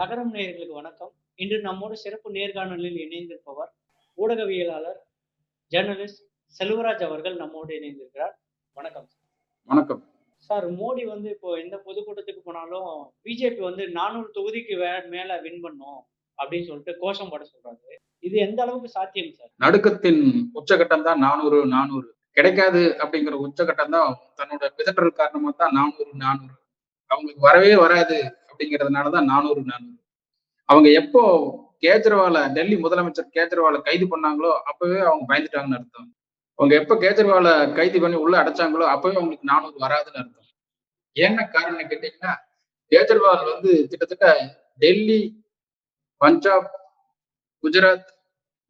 நகரம் நேயர்களுக்கு வணக்கம். இன்று நம்மோடு சிறப்பு நேர்காணலில் இணைந்திருப்பவர் ஊடகவியலாளர் ஜேர்னலிஸ்ட் செல்வராஜ் அவர்கள் நம்மோடு இணைந்திருக்கிறார். வணக்கம். வணக்கம். சார் மோடி வந்து இப்போ எந்த பொதுக்கூட்டத்துக்கு போனாலும் பிஜேபி வந்து நானூறு தொகுதிக்கு மேல வின் பண்ணும் அப்படின்னு சொல்லிட்டு கோஷம் போட சொல்றாரு. இது எந்த அளவுக்கு சாத்தியம் சார்? நடுக்கத்தின் உச்சகட்டம் தான் நானூறு நானூறு. கிடைக்காது அப்படிங்கிற உச்சகட்டம் தான் தன்னோட பிதற்றல் காரணமா தான் நானூறு நானூறு. அவங்களுக்கு வரவே வராது. அப்படிங்கிறதுனால தான் நானூறு நானூறு. அவங்க எப்போ கேஜ்ரிவால டெல்லி முதலமைச்சர் கேஜ்ரிவாலை கைது பண்ணாங்களோ அப்பவே அவங்க பயந்துட்டாங்கன்னு அர்த்தம். அவங்க எப்போ கேஜ்ரிவாலை கைது பண்ணி உள்ள அடைச்சாங்களோ அப்பவே அவங்களுக்கு நானூறு வராதுன்னு அர்த்தம். என்ன காரணம் கேட்டீங்கன்னா கேஜ்ரிவால் வந்து கிட்டத்தட்ட டெல்லி பஞ்சாப் குஜராத்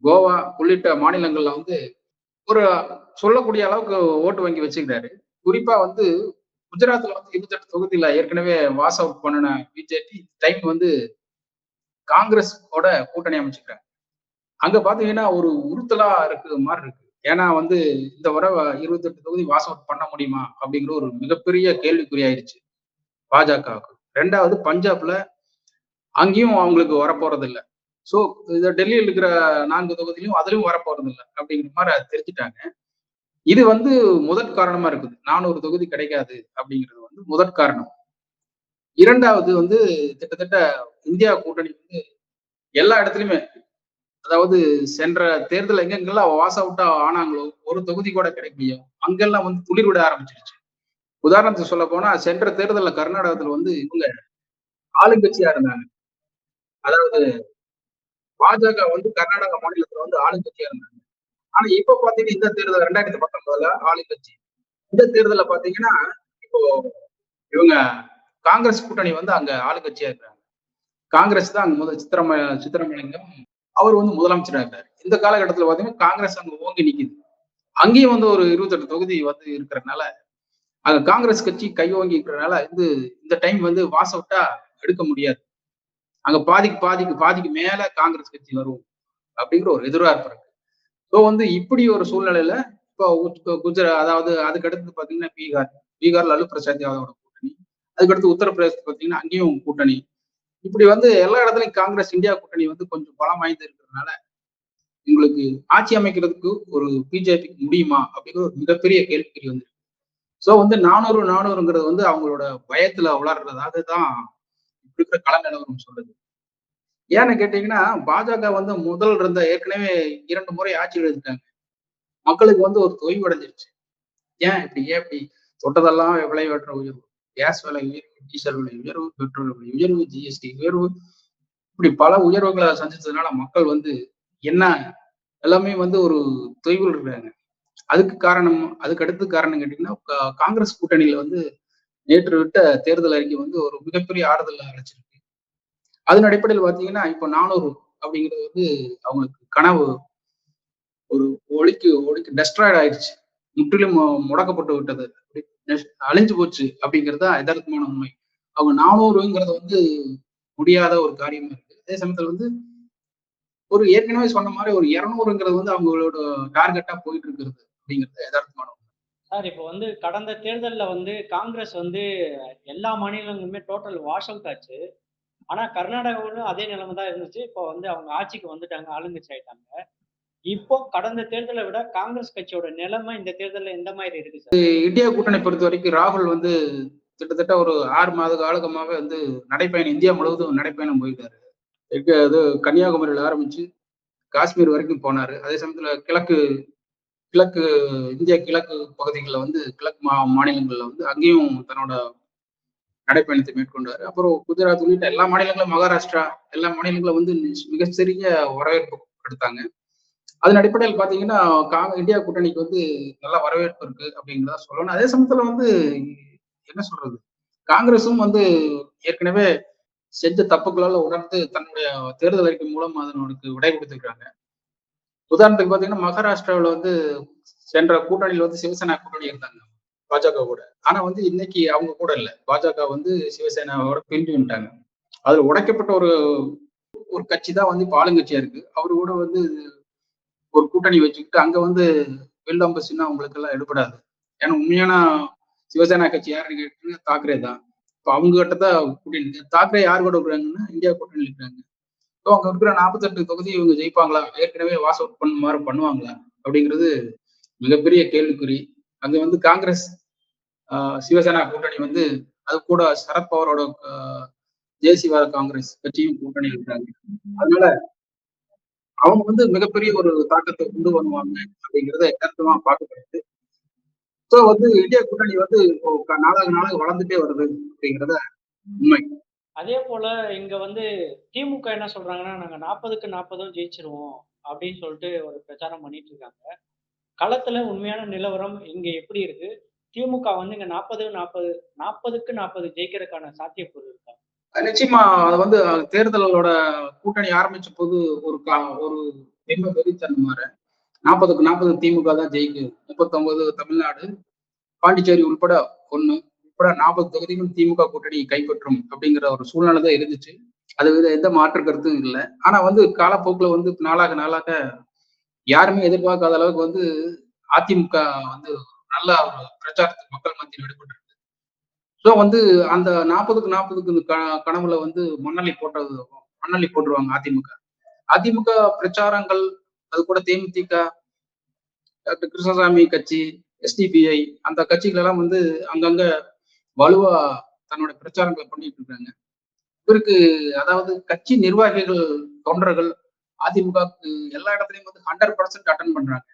கோவா உள்ளிட்ட மாநிலங்கள்ல வந்து ஒரு சொல்லக்கூடிய அளவுக்கு ஓட்டு வங்கி வச்சுக்கிறாரு குறிப்பா வந்து குஜராத்ல வந்து இருபத்தெட்டு தொகுதியில ஏற்கனவே வாஸ் அவுட் பண்ணின பிஜேபி டைம் வந்து காங்கிரஸோட கூட்டணி அமைச்சுக்கிறாங்க. அங்க பாத்தீங்கன்னா ஒரு உறுத்தலா இருக்கு மாதிரி இருக்கு. ஏன்னா வந்து இந்த வர இருபத்தெட்டு தொகுதி வாஸ் அவுட் பண்ண முடியுமா அப்படிங்கிற ஒரு மிகப்பெரிய கேள்விக்குறி ஆயிடுச்சு பாஜகவுக்கு. ரெண்டாவது பஞ்சாப்ல அங்கேயும் அவங்களுக்கு வரப்போறது இல்ல சோ இது டெல்லியில் இருக்கிற நான்கு தொகுதியிலும் அதுலயும் வரப்போறது இல்லை அப்படிங்கிற மாதிரி தெரிஞ்சுட்டாங்க. இது வந்து முதற் காரணமா இருக்குது. நானூறு தொகுதி கிடைக்காது அப்படிங்கிறது வந்து முதற் காரணம். இரண்டாவது வந்து கிட்டத்தட்ட இந்தியா கூட்டணி வந்து எல்லா இடத்துலையுமே அதாவது சென்ற தேர்தல் எங்கெங்கெல்லாம் வாஸ் அவுட்டா ஆனாங்களோ ஒரு தொகுதி கூட கிடைக்கலையோ அங்கெல்லாம் வந்து துளிர் விட ஆரம்பிச்சிருச்சு. உதாரணத்துக்கு சொல்ல போனா சென்ற தேர்தலில் கர்நாடகத்துல வந்து இவங்க ஆளுங்கட்சியா இருந்தாங்க. அதாவது பாஜக வந்து கர்நாடக மாநிலத்துல வந்து ஆளுங்கட்சியா இருந்தாங்க. ஆனா இப்ப பாத்தீங்கன்னா இந்த தேர்தல் ரெண்டாயிரத்தி பத்தொன்பதுல ஆளுங்கட்சி இந்த தேர்தல பாத்தீங்கன்னா இப்போ இவங்க காங்கிரஸ் கூட்டணி வந்து அங்க ஆளுங்கட்சியா இருக்காங்க காங்கிரஸ் தான் அங்க முதல் சித்திரம சித்திரமலிங்கம் அவர் வந்து முதலமைச்சரா இருக்காரு. இந்த காலகட்டத்துல பாத்தீங்கன்னா காங்கிரஸ் அங்க ஓங்கி நிக்குது. அங்கேயும் வந்து ஒரு இருபத்தெட்டு தொகுதி வந்து இருக்கிறதுனால அங்க காங்கிரஸ் கட்சி கையோங்கி இருக்கிறனால இருக்கிறதுனால இது இந்த டைம் வந்து வாச விட்டா எடுக்க முடியாது. அங்க பாதிக்கு பாதிக்கு பாதிக்கு மேல காங்கிரஸ் கட்சி வரும் அப்படிங்கிற ஒரு எதிர்பார்ப்பு இருக்கு. ஸோ வந்து இப்படி ஒரு சூழ்நிலையில இப்போ குஜராத் அதாவது அதுக்கு அடுத்து பார்த்தீங்கன்னா பீகார். பீகார் லலு பிரசாத் யாதவோட கூட்டணி? அதுக்கடுத்து உத்தரப்பிரதேசத்து பார்த்தீங்கன்னா அங்கேயும் கூட்டணி. இப்படி வந்து எல்லா இடத்துலையும் காங்கிரஸ் இந்தியா கூட்டணி வந்து கொஞ்சம் பலம் வாய்ந்து இருக்கிறதுனால உங்களுக்கு ஆட்சி அமைக்கிறதுக்கு ஒரு பிஜேபிக்கு முடியுமா அப்படிங்கிற ஒரு மிகப்பெரிய கேள்விக்குறி வந்து ஸோ வந்து நானூறு நானூறுங்கிறது வந்து அவங்களோட பயத்துல வளர்றதாக தான் இப்படி இருக்கிற கள நிலவரம் சொல்லுது ஏன்னு கேட்டீங்கன்னா பாஜக வந்து முதல் இருந்த ஏற்கனவே இரண்டு முறை ஆட்சி எழுதிட்டாங்க. மக்களுக்கு வந்து ஒரு தொய்வு அடைஞ்சிருச்சு ஏன் இப்படி ஏன் இப்படி? தொட்டதெல்லாம் விலை விலையேற்ற உயர்வு. கேஸ் விலை உயர்வு டீசல் விலை உயர்வு பெட்ரோல் விலை உயர்வு ஜிஎஸ்டி உயர்வு. இப்படி பல உயர்வுகளை சந்திச்சதுனால மக்கள் வந்து என்ன எல்லாமே வந்து ஒரு தொய்வில் இருக்கிறாங்க. அதுக்கு காரணம் அதுக்கு அடுத்து காரணம் கேட்டீங்கன்னா காங்கிரஸ் கூட்டணியில வந்து நேற்று விட்ட தேர்தல் அறிக்கை வந்து ஒரு மிகப்பெரிய ஆறுதல் அழைச்சிருக்கு. அதன் அடிப்படையில் பாத்தீங்கன்னா இப்போ நானூறு அப்படிங்கிறது வந்து அவங்களுக்கு கனவு. ஒரு ஒளிக்கு ஒளிக்கு டெஸ்ட்ராய்ட் ஆயிடுச்சு. முற்றிலும் முடக்கப்பட்டு விட்டது. அழிஞ்சு போச்சு அப்படிங்கிறது தான் யதார்த்தமான உண்மை. அவங்க நானூறுங்கிறது வந்து முடியாத ஒரு காரியமா இருக்கு. அதே சமயத்துல வந்து ஒரு ஏற்கனவே சொன்ன மாதிரி ஒரு இருநூறுங்கிறது வந்து அவங்களோட டார்கெட்டா போயிட்டு இருக்கிறது அப்படிங்கிறது யதார்த்தமான உண்மை. சார் இப்போ வந்து கடந்த தேர்தலில் வந்து காங்கிரஸ் வந்து எல்லா மாநிலங்களுமே டோட்டல் வாஷ் அவுட் ஆச்சு. ஆனா கர்நாடகாவிலும் அதே நிலைமை தான் இருந்துச்சு. இப்போ வந்து அவங்க ஆட்சிக்கு வந்துட்டாங்க ஆளுங்கட்சி ஆயிட்டாங்க. இப்போ கடந்த தேர்தலை விட காங்கிரஸ் கட்சியோட நிலைமை இந்த தேர்தலில் எந்த மாதிரி இருக்கு சார்? இந்தியா கூட்டணி பொறுத்த வரைக்கும் ராகுல் வந்து கிட்டத்தட்ட ஒரு ஆறு மாத காலகமாவே வந்து நடைப்பயணம் இந்தியா முழுவதும் நடைப்பயணம் போயிட்டாரு. இங்க அது கன்னியாகுமரியில் ஆரம்பிச்சு காஷ்மீர் வரைக்கும் போனாரு. அதே சமயத்துல கிழக்கு கிழக்கு இந்தியா கிழக்கு பகுதிகளில் வந்து கிழக்கு மா மாநிலங்களில் வந்து அங்கேயும் தன்னோட நடைப்பயணத்தை மேற்கொண்டாரு அப்புறம் குஜராத் உள்ளிட்ட எல்லா மாநிலங்களும் மகாராஷ்டிரா எல்லா மாநிலங்களும் வந்து மிகச்சிறிய வரவேற்பு கொடுத்தாங்க. அதன் அடிப்படையில் பாத்தீங்கன்னா காங்க இந்தியா கூட்டணிக்கு வந்து நல்ல வரவேற்பு இருக்கு அப்படிங்கிறத சொல்லணும். அதே சமயத்துல வந்து என்ன சொல்றது? காங்கிரஸும் வந்து ஏற்கனவே செஞ்ச தப்புகளால உணர்ந்து தன்னுடைய தேர்தல் அறிக்கை மூலம் அதனுக்கு விடை கொடுத்துருக்காங்க. உதாரணத்துக்கு பாத்தீங்கன்னா மகாராஷ்டிராவில் வந்து சென்ற கூட்டணியில் வந்து சிவசேனா கூட்டணி இருந்தாங்க. பாஜக கூட. ஆனா வந்து இன்னைக்கு அவங்க கூட இல்ல. பாஜக வந்து சிவசேனாவோட பிரிஞ்சு அதுல உடைக்கப்பட்ட ஒரு ஒரு கட்சி தான் வந்து இப்ப ஆளுங்கட்சியா இருக்கு. அவரு கூட வந்து ஒரு கூட்டணி வச்சுக்கிட்டு அங்க வந்து வெள்ளம்பசுன்னா அவங்களுக்கு எல்லாம் எடுபடாது. ஏன்னா உண்மையான சிவசேனா கட்சி யாருன்னு கேட்டீங்கன்னா தாக்கரே தான். இப்போ அவங்க கிட்ட தான் கூட்டணி தாக்கரே யார் கூட இருக்கிறாங்கன்னா இந்தியா கூட்டணி இருக்கிறாங்க. ஸோ அங்க இருக்கிற நாற்பத்தெட்டு தொகுதி இவங்க ஜெயிப்பாங்களா? ஏற்கனவே வாஸ் அவுட் பண்ண மாதிரி பண்ணுவாங்களா? அப்படிங்கிறது மிகப்பெரிய கேள்விக்குறி. அங்க வந்து காங்கிரஸ் ஆஹ், சிவசேனா கூட்டணி வந்து அது கூட சரத்பவாரோட தேசியவாத காங்கிரஸ் கட்சியும் கூட்டணி இருக்கிறாங்க அதனால அவங்க வந்து மிகப்பெரிய ஒரு தாக்கத்தை கொண்டு வருவாங்க அப்படிங்கிறத யதார்த்தமா பார்க்கப்படுது. ஸோ வந்து இந்தியா கூட்டணி வந்து இப்போ நாளாக நாளாக வளர்ந்துட்டே வருது அப்படிங்கிறத உண்மை. அதே போல இங்க வந்து திமுக என்ன சொல்றாங்கன்னா நாங்க நாற்பதுக்கு நாற்பதும் ஜெயிச்சிருவோம் அப்படின்னு சொல்லிட்டு ஒரு பிரச்சாரம் பண்ணிட்டு இருக்காங்க. களத்துல உண்மையான நிலவரம் இங்க எப்படி இருக்கு? திமுக வந்து இங்க நாற்பது நாற்பது நாற்பதுக்கு நாற்பது ஜெயிக்கிறதுக்கான சாத்தியக்கூறு இருக்கா? நிச்சயமா அது வந்து தேர்தலோட கூட்டணி ஆரம்பிச்ச போது ஒரு கா- ஒரு பிம்ப வெறித்தன்மை மாற நாற்பதுக்கு நாற்பது திமுக தான் ஜெயிக்குது. முப்பத்தொன்பது தமிழ்நாடு பாண்டிச்சேரி உள்பட ஒண்ணு உட்பட நாற்பது தொகுதிகளும் திமுக கூட்டணி கைப்பற்றும் அப்படிங்கிற ஒரு சூழ்நிலை தான் இருந்துச்சு. அது எந்த மாற்று கருத்தும் இல்லை. ஆனா வந்து காலப்போக்கில் வந்து நாளாக நாளாக யாருமே எதிர்பார்க்காத அளவுக்கு வந்து அதிமுக வந்து நல்ல ஒரு பிரச்சாரத்துக்கு மக்கள் மத்தியில் ஈடுபட்டு ஸோ வந்து அந்த நாற்பதுக்கு நாற்பதுக்கு இந்த க- கனவுல வந்து மண்ணள்ளி போட்டது மண்ணள்ளி போட்டுருவாங்க அதிமுக. அதிமுக பிரச்சாரங்கள் அது கூட தேமுதிக டாக்டர் கிருஷ்ணசாமி கட்சி எஸ்டிபிஐ அந்த கட்சிகள் எல்லாம் வந்து அங்கங்க வலுவா தன்னோட பிரச்சாரங்களை பண்ணிட்டு இருக்காங்க. இவருக்கு அதாவது கட்சி நிர்வாகிகள் தொண்டர்கள் அதிமுகவுக்கு எல்லா இடத்துலயும் வந்து ஹண்ட்ரட் பர்சன்ட் அட்டன் பண்றாங்க.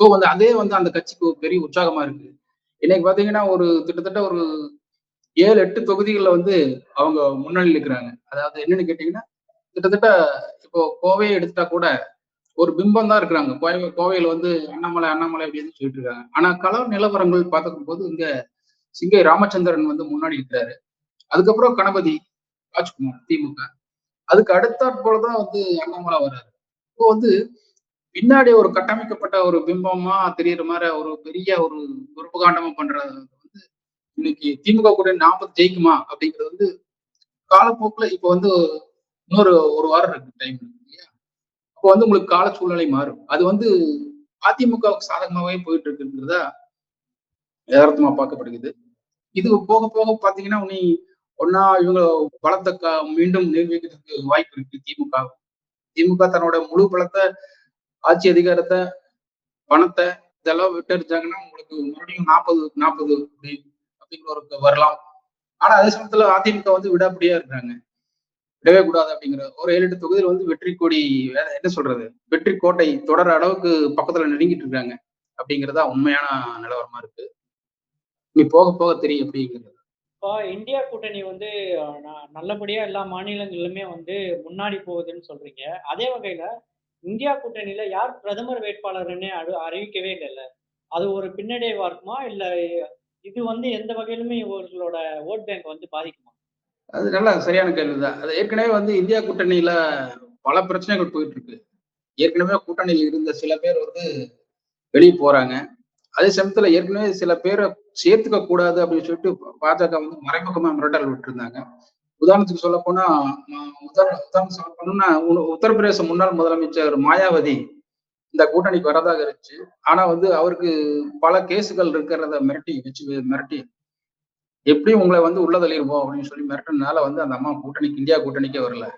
ஸோ வந்து அதே வந்து அந்த கட்சிக்கு பெரிய உற்சாகமா இருக்கு. இன்னைக்கு பாத்தீங்கன்னா ஒரு கிட்டத்தட்ட ஒரு ஏழு எட்டு தொகுதிகளில் வந்து அவங்க முன்னணி இருக்கிறாங்க அதாவது என்னன்னு கேட்டீங்கன்னா கிட்டத்தட்ட இப்போ கோவையை எடுத்துட்டா கூட ஒரு பிம்பம் தான் இருக்கிறாங்க. கோவை கோவையில வந்து அண்ணாமலை அண்ணாமலை அப்படின்னு சொல்லிட்டு இருக்காங்க. ஆனா கலர் நிலவரங்கள் பார்த்துக்கும் போது இங்க சிங்கை ராமச்சந்திரன் வந்து முன்னாடி இருக்கிறாரு. அதுக்கப்புறம் கணபதி ராஜ்குமார் திமுக. அதுக்கு அடுத்தாற் போலதான் வந்து அண்ணாமலை வர்றாரு. இப்போ வந்து பின்னாடி ஒரு கட்டமைக்கப்பட்ட ஒரு பிம்பமா தெரியற மாதிரி ஒரு பெரிய ஒரு உருப்பகாண்டமா பண்றது வந்து இன்னைக்கு திமுக கூட நாற்பது ஜெயிக்குமா அப்படிங்கிறது வந்து காலப்போக்குல இப்போ வந்து இன்னொரு ஒரு வாரம் இருக்கு டைம் இல்லையா? அப்போ வந்து உங்களுக்கு கால சூழ்நிலை மாறும். அது வந்து அதிமுகவுக்கு சாதகமாகவே போயிட்டு இருக்குங்கிறதா யதார்த்தமா பார்க்கப்படுகிறது. இது போக போக பாத்தீங்கன்னா உன்னை ஒன்னா இவங்க பலத்தை க- மீண்டும் நிரூபிக்கிறதுக்கு வாய்ப்பு இருக்கு திமுக. திமுக தன்னோட முழு பலத்தை ஆட்சி அதிகாரத்தை பணத்தை இதெல்லாம் விட்டடிச்சாங்கன்னா உங்களுக்கு மறுபடியும் நாற்பது நாற்பது அப்படி அப்படிங்கிற ஒரு வரலாம். ஆனா அதே சமயத்துல அதிமுக வந்து விடாப்படியா இருக்காங்க. விடவே கூடாது அப்படிங்கிற ஒரு ஏழு எட்டு தொகுதியில் வந்து வெற்றி கொடி வேற என்ன சொல்றது? வெற்றி கோட்டை தொடர அளவுக்கு பக்கத்துல நெருங்கிட்டு இருக்காங்க. அப்படிங்கிறதா உண்மையான நிலவரமா இருக்கு. நீ போக போக தெரியும் அப்படிங்கிறது. இப்போ இந்தியா கூட்டணி வந்து ந- நல்லபடியா எல்லா மாநிலங்களிலுமே வந்து முன்னாடி போகுதுன்னு சொல்றீங்க. அதே வகையில இந்தியா கூட்டணியில யார் பிரதமர் வேட்பாளர்னு அடு அறிவிக்கவே இல்லைல்ல. அது ஒரு பின்னடைவா இருக்குமா இல்ல இது வந்து எந்த வகையிலுமே இவர்களோட ஓட் பேங்க் வந்து பாதிக்குமா? அது நல்ல சரியான கேள்வி தான் அது ஏற்கனவே வந்து இந்தியா கூட்டணியில பல பிரச்சனைகள் போயிட்டு இருக்கு ஏற்கனவே கூட்டணியில் இருந்த சில பேர் வந்து வெளியே போறாங்க. அதே சமயத்துல ஏற்கனவே சில பேரை சேர்த்துக்க கூடாது அப்படின்னு சொல்லிட்டு பாஜக வந்து மறைமுகமா மிரட்டல் விட்டுருந்தாங்க. உதாரணத்துக்கு சொல்ல போனா உதாரண உதாரணம் சொல்ல போனோம்னா உ- உத்தரப்பிரதேச முன்னாள் முதலமைச்சர் மாயாவதி இந்த கூட்டணிக்கு வரதாக இருந்துச்சு. ஆனா வந்து அவருக்கு பல கேஸுகள் இருக்கிறத மிரட்டி வச்சு மிரட்டி எப்படி உங்களை வந்து உள்ள தள்ளிடுவோம் அப்படின்னு சொல்லி மிரட்டினால வந்து அந்த அம்மா கூட்டணிக்கு இந்தியா கூட்டணிக்கே வரல.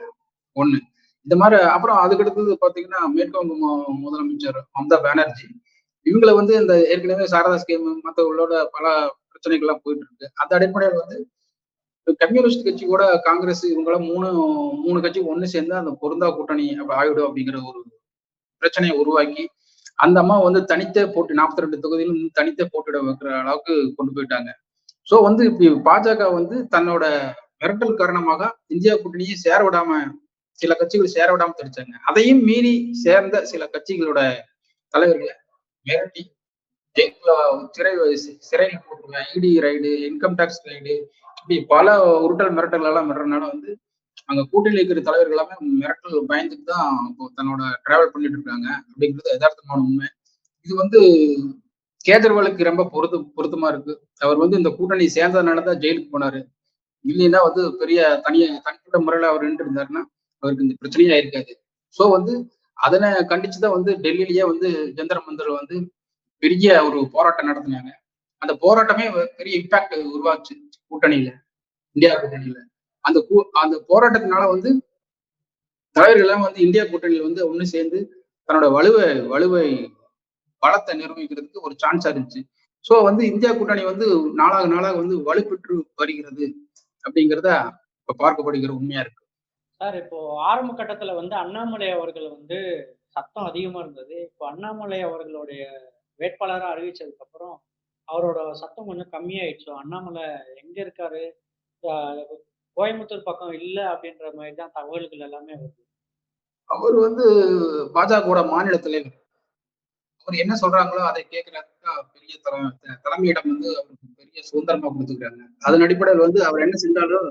ஒண்ணு. இந்த மாதிரி அப்புறம் அதுக்கடுத்தது பாத்தீங்கன்னா மேற்குவங்க மு- முதலமைச்சர் மம்தா பானர்ஜி இவங்களை வந்து இந்த ஏற்கனவே சாரதா ஸ்கீம் மற்றவர்களோட பல பிரச்சனைகள்லாம் போயிட்டு இருக்கு அந்த அடிப்படையில் வந்து கம்யூனிஸ்ட் கட்சி கூட காங்கிரஸ் இவங்களாம் மூணு மூணு கட்சி ஒன்று சேர்ந்து அந்த பொருந்தா கூட்டணி அப்படி ஆயிடும் அப்படிங்கிற ஒரு பிரச்சனையை உருவாக்கி அந்த அம்மா வந்து தனித்தே போட்டி நாற்பத்தி ரெண்டு தொகுதியிலும் தனித்தே போட்டியிட வைக்கிற அளவுக்கு கொண்டு போயிட்டாங்க. ஸோ வந்து இப்படி பாஜக வந்து தன்னோட மிரட்டல் காரணமாக இந்தியா கூட்டணியை சேர விடாம சில கட்சிகள் சேர விடாம தெரிச்சாங்க அதையும் மீறி சேர்ந்த சில கட்சிகளோட தலைவர்களை மிரட்டி ஜெயில சிறை சிறையில் போட்டுருவேன். இடி ரைடு இன்கம் டேக்ஸ் ரைடு இப்படி பல உருட்டல் மிரட்டல் எல்லாம் மிரட்டினால வந்து அங்க கூட்டணியில் இருக்கிற தலைவர்கள் எல்லாமே மிரட்டல் பயந்துட்டு தான் தன்னோட டிராவல் பண்ணிட்டு இருக்காங்க. அப்படிங்கிறது யதார்த்தமான உண்மை. இது வந்து கேஜர்வாலுக்கு ரொம்ப பொருத்து பொருத்தமா இருக்கு. அவர் வந்து இந்த கூட்டணி சேர்ந்ததுனால தான் ஜெயிலுக்கு போனாரு. இல்லைன்னா வந்து பெரிய தனியா தனிப்பட்ட முறையில அவர் நின்று இருந்தாருன்னா அவருக்கு இந்த பிரச்சனையா இருக்காது சோ வந்து அதனை கண்டிச்சுதான் வந்து டெல்லியிலேயே வந்து ஜந்தர் மந்தர் வந்து பெரிய ஒரு போராட்டம் நடத்தினாங்க. அந்த போராட்டமே பெரிய இம்பாக்ட் உருவாச்சு கூட்டணியில இந்தியா கூட்டணியில. அந்த கூ- அந்த போராட்டத்தினால வந்து தலைவர்கள் எல்லாம் வந்து இந்தியா கூட்டணியில வந்து ஒண்ணு சேர்ந்து தன்னோட வலுவை வலுவை பலத்தை நிரூபிக்கிறதுக்கு ஒரு சான்ஸா இருந்துச்சு. சோ வந்து இந்தியா கூட்டணி வந்து நாளாக நாளாக வந்து வலுப்பெற்று வருகிறது அப்படிங்கிறத இப்ப பார்க்கப்படுகிற உண்மையா இருக்கு. சார் இப்போ ஆரம்ப கட்டத்துல வந்து அண்ணாமலை அவர்கள் வந்து சத்தம் அதிகமா இருந்தது. இப்போ அண்ணாமலை அவர்களுடைய வேட்பாளராக அறிவிச்சதுக்கு அப்புறம் அவரோட சத்தம் கொஞ்சம் கம்மியாயிடுச்சு. அண்ணாமலை எங்க இருக்காரு? கோயம்புத்தூர் பக்கம் இல்ல அப்படின்ற மாதிரி தான் தகவல்கள் எல்லாமே வருது. அவர் வந்து பாஜகவோட மாநில தலைவர் அவர் என்ன சொல்றாங்களோ அதை கேட்கறதுக்கு பெரிய தலைமையிடம் வந்து அவருக்கு பெரிய சுதந்திரமா கொடுத்துக்கிறாங்க அதன் அடிப்படையில் வந்து அவர் என்ன செஞ்சாலும்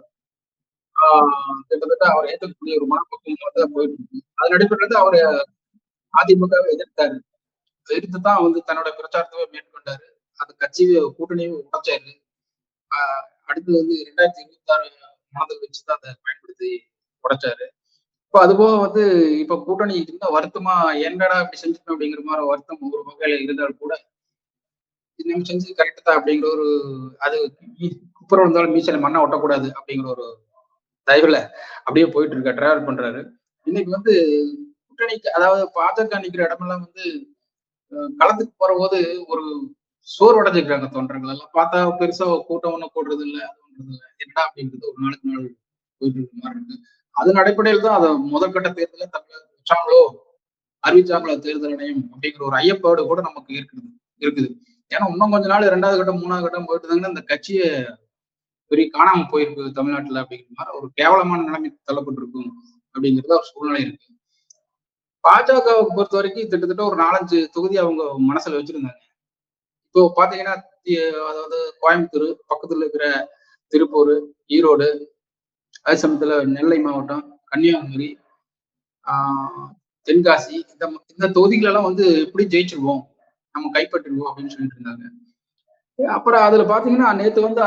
கிட்டத்தட்ட அவர் ஏற்கக்கூடிய ஒரு மனப்பக்குவம் போயிட்டு இருக்கு அதன் அடிப்படையில் அவர் அதிமுகவை எதிர்த்தாரு. எதிர்த்து தான் வந்து தன்னோட பிரச்சாரத்தை மேற்கொண்டாரு. அந்த கட்சியை கூட்டணியும் உடைச்சாரு. அடுத்து வந்து ரெண்டாயிரத்தி இருபத்தி ஆறு மனதில் வச்சுதான் அதை பயன்படுத்தி உடைச்சாரு. இப்போ அதுபோக வந்து இப்போ கூட்டணி இருந்தால் வருத்தமா என்னடா இப்படி செஞ்சுட்டோம் அப்படிங்கிற மாதிரி வருத்தம் ஒரு வகையில இருந்தால் கூட இது நம்ம செஞ்சது கரெக்ட் தான் அப்படிங்கிற ஒரு அது குப்புறம் இருந்தாலும் மீச்சல மண்ணை ஒட்டக்கூடாது அப்படிங்கிற ஒரு தயவுல அப்படியே போயிட்டு இருக்க டிராவல் பண்றாரு. இன்னைக்கு வந்து கூட்டணிக்கு அதாவது பாஜக நிக்கிற இடமெல்லாம் வந்து களத்துக்கு போற போது ஒரு சோர்வடைஞ்சுக்கிறாங்க தொண்டர்கள். எல்லாம் பார்த்தா பெருசா கூட்டம் ஒண்ணு கூடுறது இல்ல அது ஒன்றது இல்ல என்னடா அப்படின்றது ஒரு நாளுக்கு நாள் போயிட்டு இருக்க மாதிரி இருக்கு. அதன் அடிப்படையில் தான் அதை முதற்கட்ட தேர்தலில் தமிழக வச்சாங்களோ அறிவிச்சாங்களோ தேர்தல் இணையம் அப்படிங்கிற ஒரு ஐயப்பாடு கூட நமக்கு இருக்குது இருக்குது. ஏன்னா இன்னும் கொஞ்ச நாள் ரெண்டாவது கட்டம் மூணாவது கட்டம் போயிட்டு இருந்தாங்கன்னா இந்த கட்சியை பெரிய காணாம போயிருக்கு தமிழ்நாட்டுல அப்படிங்கிற மாதிரி ஒரு கேவலமான நிலைமைக்கு தள்ளப்பட்டிருக்கும் அப்படிங்கிறது ஒரு சூழ்நிலை இருக்கு. பாஜகவை பொறுத்த வரைக்கும் கிட்டத்தட்ட ஒரு நாலஞ்சு தொகுதி அவங்க மனசுல வச்சிருந்தாங்க. இப்போ பாத்தீங்கன்னா அதாவது கோயம்புத்தூர் பக்கத்துல இருக்கிற திருப்பூர் ஈரோடு அதே சமயத்துல நெல்லை மாவட்டம் கன்னியாகுமரி ஆஹ் தென்காசி இந்த இந்த தொகுதிகளெல்லாம் வந்து எப்படி ஜெயிச்சிருவோம் நம்ம கைப்பற்றிடுவோம் அப்படின்னு சொல்லிட்டு இருந்தாங்க. அப்புறம் அதுல பாத்தீங்கன்னா நேத்து வந்து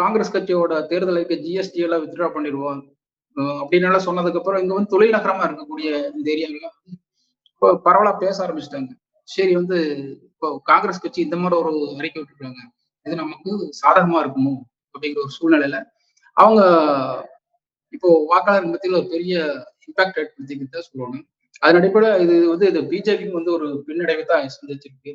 காங்கிரஸ் கட்சியோட தேர்தலுக்கு ஜிஎஸ்டி எல்லாம் வித்ட்ரா பண்ணிடுவோம். அப்படின்னு எல்லாம் சொன்னதுக்கு அப்புறம் இங்க வந்து தொழில் நகரமா இருக்கக்கூடிய இந்த ஏரியாவில இப்போ பரவலா பேச ஆரம்பிச்சிட்டாங்க. சரி வந்து இப்போ காங்கிரஸ் கட்சி இந்த மாதிரி ஒரு அறிக்கை விட்டுருக்காங்க. இது நமக்கு சாதகமா இருக்குமோ? அப்படிங்கிற ஒரு சூழ்நிலையில அவங்க இப்போ வாக்காளர் மத்தியில் ஒரு பெரிய இம்பாக்ட் ஏற்படுத்திக்கிட்டு சொல்லணும். அதன் அடிப்படையில் இது வந்து இது பிஜேபிக்கு வந்து ஒரு பின்னடைவை தான் சந்திச்சிருக்கு.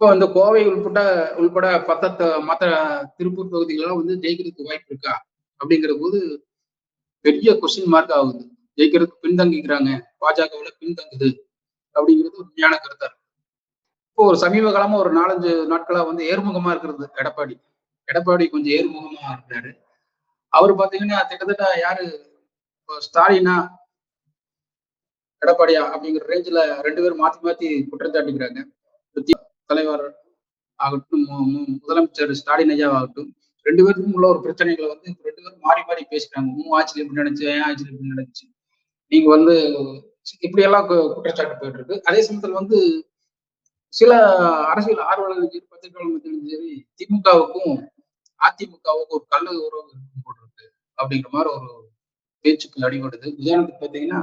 இப்போ இந்த கோவை உள்பட உள்பட பத்த மற்ற திருப்பூர் பகுதிகளெல்லாம் வந்து ஜெயிக்கிறதுக்கு வாய்ப்பு இருக்கா? அப்படிங்கிற போது பெரிய கொஸ்டின் மார்க் ஆகுது ஜெயிக்கிறதுக்கு பின்தங்கிக்கிறாங்க. பாஜகவுல பின்தங்குது. அப்படிங்கிறது உண்மையான கருத்தா இருக்கு. இப்போ ஒரு சமீப காலமா ஒரு நாலஞ்சு நாட்களா வந்து ஏர்முகமா இருக்கிறது எடப்பாடி. எடப்பாடி கொஞ்சம் ஏர்முகமா இருக்கிறாரு. அவர் பாத்தீங்கன்னா கிட்டத்தட்ட யாரு? ஸ்டாலினா எடப்பாடியா அப்படிங்கிற ரேஞ்சில ரெண்டு பேரும் மாத்தி மாத்தி குற்றச்சாட்டிக்கிறாங்க தலைவர் ஆகட்டும் முதலமைச்சர் ஸ்டாலின் ஐயா ஆகட்டும் ரெண்டு பேருக்கும் உள்ள ஒரு பிரச்சனைகளை வந்து ரெண்டு பேரும் மாறி மாறி பேசுறாங்க உன் ஆட்சியில் இப்படி நடந்துச்சு என் ஆட்சியில் இப்படி நடந்துச்சு. நீங்க வந்து இப்படி எல்லாம் கு- குற்றச்சாட்டு போயிட்டு இருக்கு அதே சமயத்துல வந்து சில அரசியல் ஆர்வலர்கள் சரி பத்திரிகையாளர் மத்தியிலும் சரி திமுகவுக்கும் அதிமுகவுக்கும் ஒரு கள்ள உறவு இருக்கும் போட்டு இருக்கு அப்படிங்கிற மாதிரி ஒரு பேச்சுக்கள் அடிபடுது உதாரணத்துக்கு பாத்தீங்கன்னா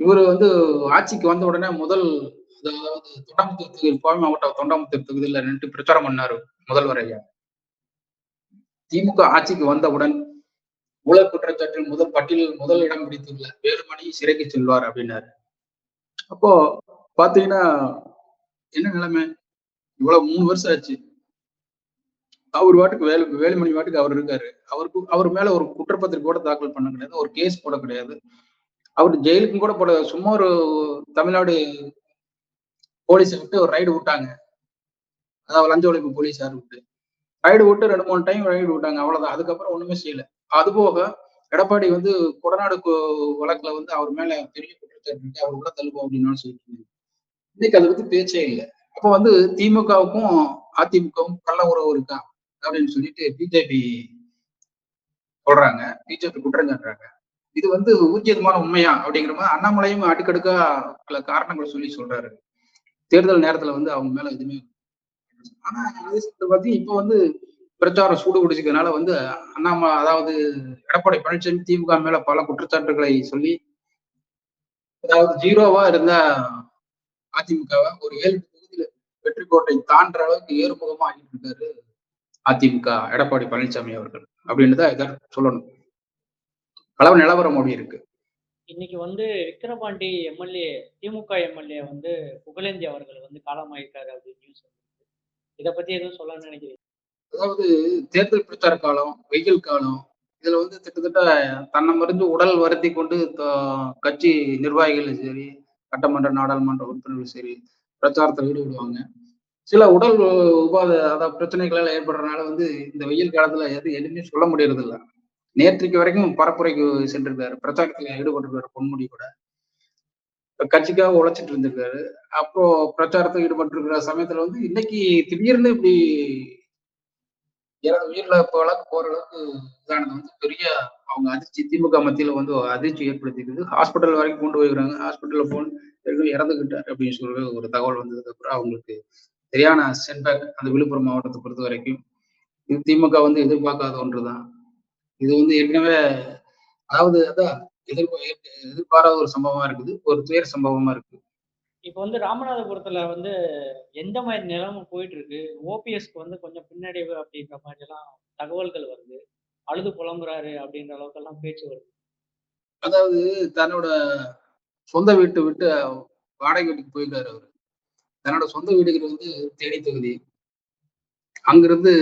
இவர் வந்து ஆட்சிக்கு வந்த உடனே முதல் அதாவது தொண்டாமுத்தூர் தொகுதி கோவை மாவட்டம் தொண்டாமுத்தூர் தொகுதியில நின்று பிரச்சாரம் பண்ணாரு முதல்வர் ஐயா. திமுக ஆட்சிக்கு வந்தவுடன் ஊழல் குற்றச்சாட்டில் முதல் பட்டியலில் முதல் இடம் பிடித்துள்ள வேலுமணி சிறைக்கு செல்வார் அப்படின்னாரு. அப்போ பாத்தீங்கன்னா என்ன நிலைமை? இவ்வளவு மூணு வருஷம் ஆச்சு. அவர் வாட்டுக்கு வேலு வேலுமணி வாட்டுக்கு அவர் இருக்காரு. அவருக்கு அவர் மேல ஒரு குற்றப்பத்திரிக்கை கூட தாக்கல் பண்ண கிடையாது. ஒரு கேஸ் போட கிடையாது. அவர் ஜெயிலுக்கும் கூட போட சும்மா ஒரு தமிழ்நாடு போலீஸை விட்டு ஒரு ரைடு விட்டாங்க. அதாவது லஞ்ச ஒழிப்பு போலீஸார் விட்டு. ரைடு விட்டு ரெண்டு மூணு டைம் ரைடு விட்டாங்க அவ்வளவுதான். அதுக்கப்புறம் ஒண்ணுமே செய்யல. அது போக எடப்பாடி வந்து கொடநாடு வழக்குல வந்து அவர் மேல பெரிய குற்றச்சாட்டு இருக்கு. அவர் உள்ள தள்ளுவோம் அப்படின்னு சொல்லிட்டு இருந்தாங்க. இன்னைக்கு அதை பத்தி பேச்சே இல்லை. அப்போ வந்து திமுகவுக்கும் அதிமுகவும் கள்ள உறவு இருக்கா அப்படின்னு சொல்லிட்டு பிஜேபி சொல்றாங்க. பிஜேபி குற்றம் சாட்டுறாங்க. இது வந்து ஊர்ஜிதமான உண்மையா அப்படிங்கிற மாதிரி அண்ணாமலையும் அடுக்கடுக்கா பல காரணங்களை சொல்லி சொல்றாரு. தேர்தல் நேரத்துல வந்து அவங்க மேல எதுவுமே ஆனா அதே சமயத்துல பாத்தீங்கன்னா இப்ப வந்து பிரச்சாரம் சூடு பிடிச்சதுனால வந்து அண்ணாமலை அதாவது எடப்பாடி பழனிசாமி திமுக மேல பல குற்றச்சாட்டுகளை சொல்லி அதாவது ஜீரோவா இருந்த அதிமுகவை ஒரு ஏழு தொகுதியில வெற்றி கோட்டை தாண்டுற அளவுக்கு ஏறுமுகமா ஆகிட்டு இருக்காரு அதிமுக எடப்பாடி பழனிசாமி அவர்கள். அப்படின்னு தான் இதை சொல்லணும். களவு நிலவரம் அப்படி இருக்கு. இன்னைக்கு வந்து விக்கிரபாண்டி எம்எல்ஏ திமுக எம்எல்ஏ வந்து புகழேந்தி அவர்கள் வந்து காலமாயிருக்காரு அப்படின்னு நியூஸ் இதை பத்தி எதுவும் சொல்ல நினைக்கிறீங்க? அதாவது தேர்தல் பிரச்சார காலம் வெயில் காலம் இதுல வந்து கிட்டத்தட்ட தன்னை மருந்து உடல் வருத்தி கொண்டு கட்சி நிர்வாகிகள் சரி சட்டமன்ற நாடாளுமன்ற உறுப்பினர்கள் சரி பிரச்சாரத்தில் ஈடுபடுவாங்க. சில உடல் உபாத அதாவது பிரச்சனைகளால் ஏற்படுறதுனால வந்து இந்த வெயில் காலத்துல எது எதுவுமே சொல்ல முடியறதில்ல. நேற்றுக்கு வரைக்கும் பரப்புரைக்கு சென்றிருக்காரு. பிரச்சாரத்துல ஈடுபட்டிருக்காரு பொன்முடி கூட. கட்சிக்காக உழைச்சிட்டு இருந்திருக்காரு. அப்போ பிரச்சாரத்தில் ஈடுபட்டிருக்கிற சமயத்துல வந்து இன்னைக்கு திடீர்னு இப்படி இறந்த இப்போ அளவுக்கு போற அளவுக்கு இதானது வந்து பெரிய அவங்க அதிர்ச்சி திமுக மத்தியில வந்து அதிர்ச்சி ஏற்படுத்திக்குது ஹாஸ்பிட்டல் வரைக்கும் கொண்டு போயிருக்காங்க. ஹாஸ்பிட்டல்ல போன் இறந்துகிட்டார் அப்படின்னு சொல்ற ஒரு தகவல் வந்ததுக்கு அப்புறம் அவங்களுக்கு சரியான சென்பேக் அந்த விழுப்புரம் மாவட்டத்தை பொறுத்த வரைக்கும் இது திமுக வந்து எதிர்பார்க்காத ஒன்றுதான். இது வந்து ஏற்கனவே அதாவது அதான் எதிர்பா எதிர்பாராத ஒரு சம்பவமா இருக்குது ஒரு துயர சம்பவமா இருக்கு இப்போ வந்து ராமநாதபுரத்துல வந்து எந்த மாதிரி நிலைமை போயிட்டு இருக்கு ஓபிஎஸ்க்கு வந்து கொஞ்சம் பின்னடைவு அப்படின்ற மாதிரி எல்லாம் தகவல்கள் வருது. அழுது புலம்புறாரு அப்படின்ற அளவுக்கு எல்லாம் பேச்சு வருது. அதாவது தன்னோட சொந்த வீட்டை விட்டு வாடகை வீட்டுக்கு போயிருக்காரு அவரு. தன்னோட சொந்த வீடுகள் வந்து தேனி தொகுதி. அங்கிருந்து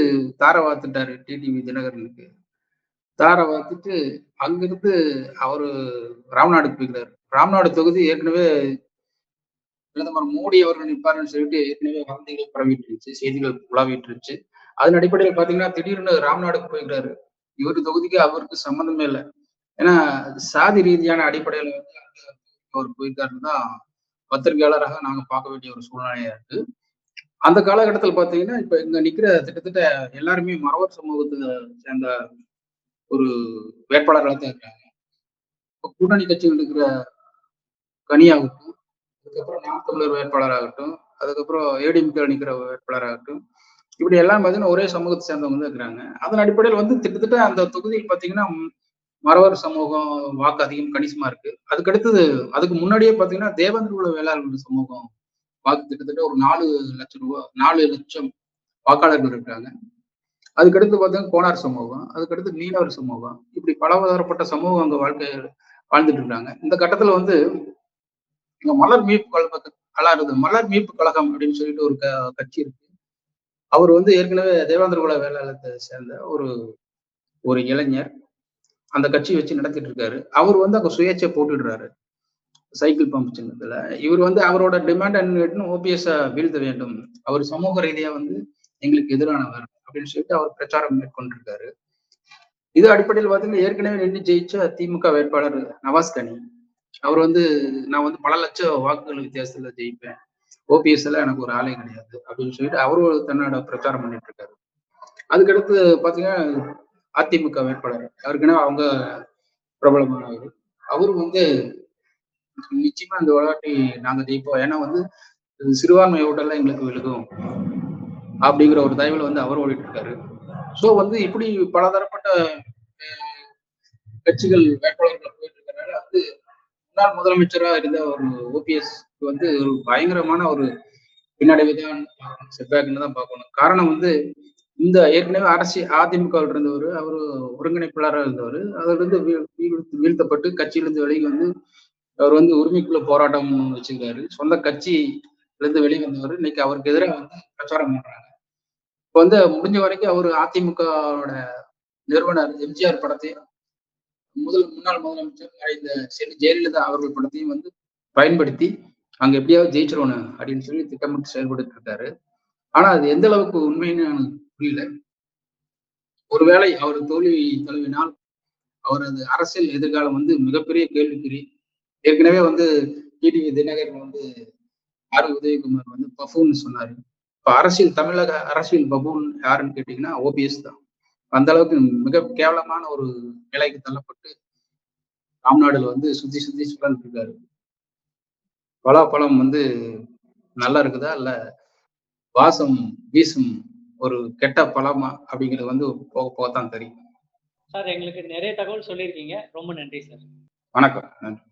தார வாத்துட்டாரு டிடிவி தினகரனுக்கு. தாரை வாத்துட்டு அங்கிருந்து அவரு ராம்நாடுக்கு போய்கிறார் ராம்நாடு தொகுதி ஏற்கனவே பிரதமர் மோடி அவர்கள் நிற்பாருன்னு சொல்லிட்டு ஏற்கனவே வதந்திகள் பரவிட்டு இருந்துச்சு செய்திகள் உலாவிட்டு இருந்துச்சு. அதன் அடிப்படையில் பாத்தீங்கன்னா திடீர்னு ராம்நாடுக்கு போய்கிறாரு இவர் தொகுதிக்கு அவருக்கு சம்மந்தமே இல்லை. ஏன்னா சாதி ரீதியான அடிப்படையில வந்து அந்த அவர் போயிருக்காருன்னு தான் பத்திரிகையாளராக நாங்க பார்க்க வேண்டிய ஒரு சூழ்நிலையா இருக்கு. அந்த காலகட்டத்தில் பாத்தீங்கன்னா இப்ப இங்க நிக்கிற கிட்டத்தட்ட எல்லாருமே மறவர் சமூகத்தை சேர்ந்த ஒரு வேட்பாளர்களாக தான் இருக்காங்க. இப்போ கூட்டணி கட்சிகள் இருக்கிற கனியாகட்டும் அதுக்கப்புறம் நாம் தமிழர் வேட்பாளராகட்டும் அதுக்கப்புறம் ஏடிஎம்கே நிற்கிற வேட்பாளராகட்டும் இப்படி எல்லாம் பார்த்தீங்கன்னா ஒரே சமூகத்தை சேர்ந்தவங்க தான் இருக்கிறாங்க. அதன் அடிப்படையில் வந்து கிட்டத்தட்ட அந்த தொகுதியில் பார்த்தீங்கன்னா மறவர் சமூகம் வாக்கு அதிகம் கணிசமா இருக்கு. அதுக்கு அடுத்தது அதுக்கு முன்னாடியே பார்த்தீங்கன்னா தேவேந்திர உள்ள வேளாளர்கள் சமூகம் வாக்கு கிட்டத்தட்ட ஒரு நாலு லட்சம் ரூபா நாலு லட்சம் வாக்காளர்கள் இருக்காங்க அதுக்கடுத்து பார்த்தீங்கன்னா கோனார் சமூகம் அதுக்கடுத்து மீனவர் சமூகம். இப்படி பலவதரப்பட்ட சமூகம் அங்க வாழ்க்கை வாழ்ந்துட்டு இருக்காங்க. இந்த கட்டத்தில் வந்து இங்கே மலர் மீட்பு கழகம் அலாறுது மலர் மீட்பு கழகம் அப்படின்னு சொல்லிட்டு ஒரு க- கட்சி இருக்கு. அவர் வந்து ஏற்கனவே தேவாந்திர குல வேளாளத்தை சேர்ந்த ஒரு ஒரு இளைஞர். அந்த கட்சி வச்சு நடத்திட்டு இருக்காரு. அவர் வந்து அங்க சுயேட்சை போட்டுடுறாரு. சைக்கிள் பம்ப் சின்னத்துல. இவர் வந்து அவரோட டிமாண்ட் என்ன ஓபிஎஸ் வீழ்த்த வேண்டும். அவர் சமூக ரீதியா வந்து எங்களுக்கு எதிரானவர். அப்படின்னு சொல்லிட்டு அவர் பிரச்சாரம் மேற்கொண்டிருக்காரு. இது அடிப்படையில் பார்த்தீங்கன்னா ஏற்கனவே நின்று ஜெயிச்ச திமுக வேட்பாளர் நவாஸ் கனி. அவர் வந்து நான் வந்து பல லட்சம் வாக்குகள் வித்தியாசத்துல ஜெயிப்பேன். ஓபிஎஸ் எல்லாம் எனக்கு ஒரு ஆளே கிடையாது அப்படின்னு சொல்லிட்டு அவரும் தன்னோட பிரச்சாரம் பண்ணிட்டு இருக்காரு அதுக்கடுத்து பாத்தீங்கன்னா அதிமுக வேட்பாளர். அவருக்குன்னா அவங்க பிரபலமானவர். அவரும் வந்து நிச்சயமா இந்த விளையாட்டி நாங்க ஜெயிப்போம். ஏன்னா வந்து சிறுபான்மை ஓட்டெல்லாம் எங்களுக்கு விழுகும். அப்படிங்கிற ஒரு தயவில் வந்து அவர் ஓடிட்டு இருக்காரு சோ வந்து இப்படி பலதரப்பட்ட கட்சிகள் வேட்பாளர்கள் போயிட்டு இருக்கிறனால வந்து முன்னாள் முதலமைச்சரா இருந்த ஒரு ஓபிஎஸ் வந்து ஒரு பயங்கரமான ஒரு பின்னடைவு தான் செட்பேக்னு தான் பார்க்கணும். காரணம் வந்து இந்த ஏற்கனவே அரசு அதிமுக இருந்தவர் அவர் ஒருங்கிணைப்பாளராக இருந்தவர். அதிலிருந்து வீழ்- வீழ்த்து- வீழ்த்தப்பட்டு கட்சியிலிருந்து வெளியே வந்து அவர் வந்து உரிமைக்குள்ள போராட்டம் வச்சிருக்காரு சொந்த கட்சியில இருந்து வெளியே வந்தவர். இன்னைக்கு அவருக்கு எதிராக வந்து பிரச்சாரம் பண்றாங்க. இப்போ வந்து முடிஞ்ச வரைக்கும் அவர் அதிமுகவோட நிறுவனர் எம்ஜிஆர் படத்தையும் முதல் முன்னாள் முதலமைச்சர் மறைந்த செல்வி ஜெயலலிதா அவர்கள் படத்தையும் வந்து பயன்படுத்தி அங்க எப்படியாவது ஜெயிச்சிடணும் அப்படின்னு சொல்லி திட்டமிட்டு செயல்பட்டு இருக்காரு. ஆனா அது எந்த அளவுக்கு உண்மைன்னு எனக்கு புரியல. ஒருவேளை அவர் தோல்வி தழுவினால் அவரது அரசியல் எதிர்காலம் வந்து மிகப்பெரிய கேள்விக்குறி. ஏற்கனவே வந்து டிடிவி தினகரன் வந்து ஆர் உதயகுமார் வந்து பஃபுன்னு சொன்னாரு. இப்ப அரசியல் தமிழக அரசியல் பபூன் யாருன்னு கேட்டீங்கன்னா ஓபிஎஸ் தான். அந்த அளவுக்கு மிக கேவலமான ஒரு நிலைக்கு தள்ளப்பட்டு ராம்நாடுல வந்து சுத்தி சுத்தி சுழல் இருக்காரு. பலாப்பழம் வந்து நல்லா இருக்குதா? இல்ல வாசம் வீசும் ஒரு கெட்ட பழமா? அப்படிங்கிறது வந்து போக போகத்தான் தெரியும். சார் எங்களுக்கு நிறைய தகவல் சொல்லியிருக்கீங்க. ரொம்ப நன்றி சார். வணக்கம். நன்றி.